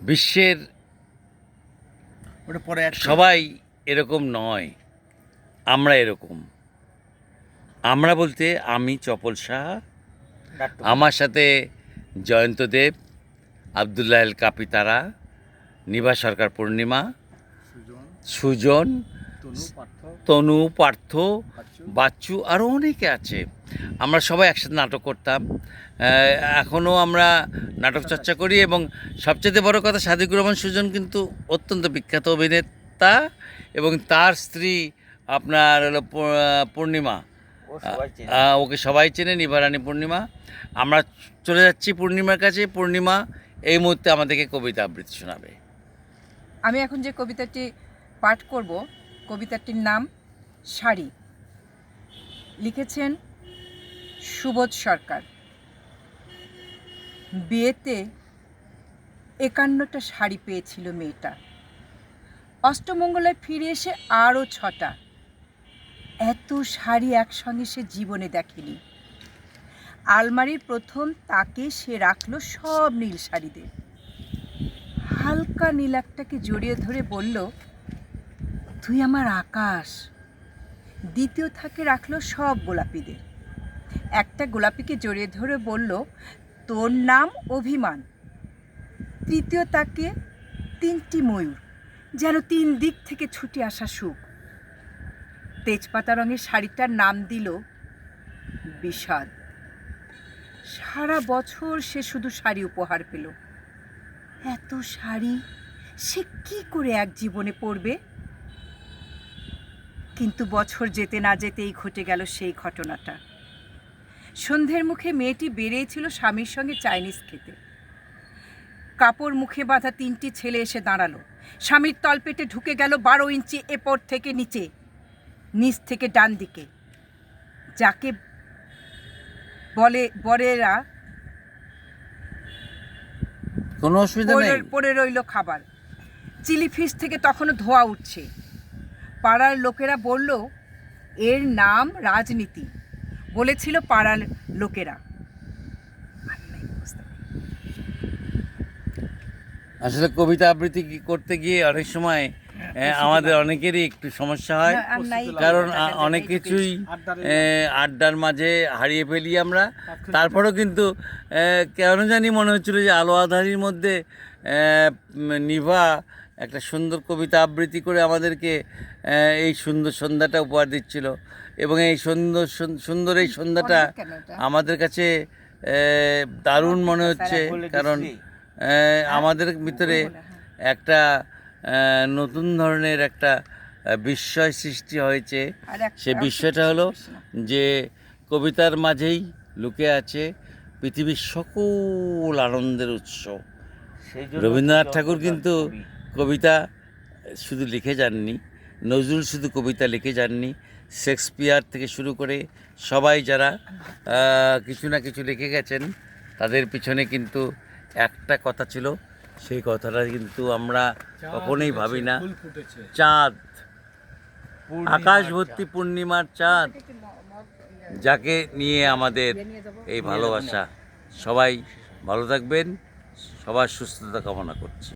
বিশ্বের ওটা পরে সবাই এরকম নয় আমরা এরকম। আমরা বলতে আমি চপল সাহা আমার সাথে জয়ন্ত দেব আবদুল্লাহ কাপিতারা নিভা সরকার পূর্ণিমা সুজন। সুজন তনু পার্থ। বাচ্চু। আরও অনেকে আছে। আমরা সবাই একসাথে নাটক করতাম। এখনও আমরা নাটক চর্চা করি এবং সবচেয়ে বড় কথা সাদিকুর রহমান সুজন কিন্তু অত্যন্ত বিখ্যাত অভিনেতা এবং তার স্ত্রী আপনার হলো পূর্ণিমা। ওকে সবাই চেনে নিবারানী পূর্ণিমা। আমরা চলে যাচ্ছি পূর্ণিমার কাছে। পূর্ণিমা এই মুহূর্তে আমাদেরকে কবিতা আবৃত্তি শোনাবে। আমি এখন যে কবিতাটি পাঠ করব কবিতাটির নাম শাড়ি লিখেছেন সুবোধ সরকার। বিয়েতে একান্নটা শাড়ি পেয়েছিল মেয়েটা। অষ্টমঙ্গলায় ফিরে এসে আরও ছটা। এত শাড়ি একসঙ্গে সে জীবনে দেখেনি। আলমারির প্রথম তাকে সে রাখল সব নীল শাড়িদের হালকা নীলাকটাকে জড়িয়ে ধরে বলল তুই আমার আকাশ। দ্বিতীয় থাকে রাখল সব গোলাপিদের। একটা গোলাপিকে জড়িয়ে ধরে বলল, তোর নাম অভিমান। তৃতীয় তাকে, তিনটি ময়ূর, যেন তিন দিক থেকে ছুটে আসা সুখ। তেজপাতা রঙের শাড়িটার নাম দিল, বিষাদ। সারা বছর সে শুধু শাড়ি উপহার পেল। এত শাড়ি সে কি করে এক জীবনে পড়বে কিন্তু বছর যেতে না যেতেই ঘটে গেল সেই ঘটনাটা। সন্ধ্যের মুখে মেয়েটি বেরিয়েছিল স্বামীর সঙ্গে চাইনিজ খেতে। কাপড় মুখে বাঁধা তিনটি ছেলে এসে দাঁড়াল। স্বামীর তলপেটে ঢুকে গেল বারো ইঞ্চি এপর থেকে নিচে নিচ থেকে ডান দিকে। যাকে বলে বরেরা কোনো অসুবিধা নেই। পড়ে- পড়ে রইল খাবার। চিলি ফিশ থেকে তখনও ধোয়া উঠছে। পাড়ার লোকেরা বলল এর নাম রাজনীতি। বলেছিল পাড়ার লোকেরা। আসলে কবিতা আবৃত্তি করতে গিয়ে অনেক সময় আমাদের অনেকেরই একটু সমস্যা হয়। কারণ অনেক কিছুই আড্ডার মাঝে। হারিয়ে ফেলি আমরা। তারপরেও কিন্তু কেন জানি মনে হচ্ছিল যে আলো আধারির মধ্যে নিভা একটা সুন্দর কবিতা আবৃত্তি করে আমাদেরকে এই সুন্দর সন্ধ্যাটা উপহার দিচ্ছিল। এবং এই সুন্দর সুন্দর এই সন্ধ্যাটা? আমাদের কাছে দারুণ মনে হচ্ছে। কারণ আমাদের ভিতরে একটা নতুন ধরনের একটা বিস্ময় সৃষ্টি হয়েছে। সে বিষয়টা হলো যে কবিতার মাঝেই লুকে আছে পৃথিবীর সকল আনন্দের উৎস। রবীন্দ্রনাথ ঠাকুর কিন্তু কবিতা শুধু লিখে যাননি নজরুল শুধু কবিতা লিখে যাননি শেক্সপিয়ার থেকে শুরু করে সবাই যারা কিছু না কিছু লিখে গেছেন তাদের পিছনে কিন্তু একটা কথা ছিল সেই কথাটা কিন্তু আমরা কখনোই ভাবি না। চাঁদ আকাশ ভর্তি পূর্ণিমার চাঁদ যাকে নিয়ে আমাদের এই ভালোবাসা। সবাই ভালো থাকবেন সবার সুস্থতা কামনা করছি।